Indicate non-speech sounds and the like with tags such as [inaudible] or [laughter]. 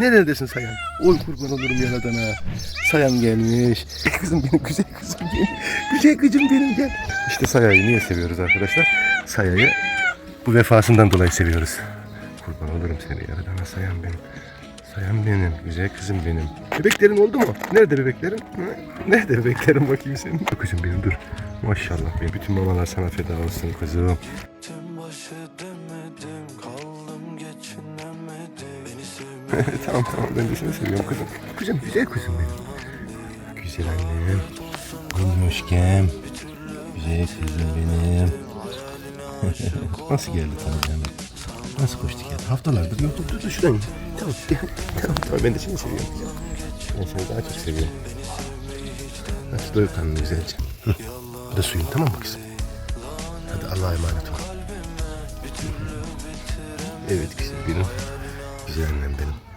Neredesin Sayan? Oy kurban olurum yaradana. Sayan gelmiş. Kızım benim, güzel kızım benim. Güzel kızım benim gel. İşte Saya'yı niye seviyoruz arkadaşlar? Saya'yı bu vefasından dolayı seviyoruz. Kurban olurum seni yaradana Sayan benim. Sayan benim, güzel kızım benim. Bebeklerin oldu mu? Nerede bebeklerin? Nerede bebeklerin bakayım senin? Kızım benim dur. Maşallah benim bütün mamalar sana feda olsun kızım. Tüm baş edemedim [laughs] tamam tamam ben de seni seviyorum kızım. Kızım güzel kızım benim. Güzel annem. Minnoşkem. Güzel kızım benim. [laughs] Nasıl geldi canım? Nasıl koştu geldi? Haftalardır yok. Dur dur şuradan. Tamam. tamam tamam ben de seni seviyorum. Ben seni daha çok seviyorum. Hadi doyur karnını güzelce. Bu da suyun tamam mı kızım? Hadi Allah'a emanet ol. Evet kızım benim. Güzel annem benim.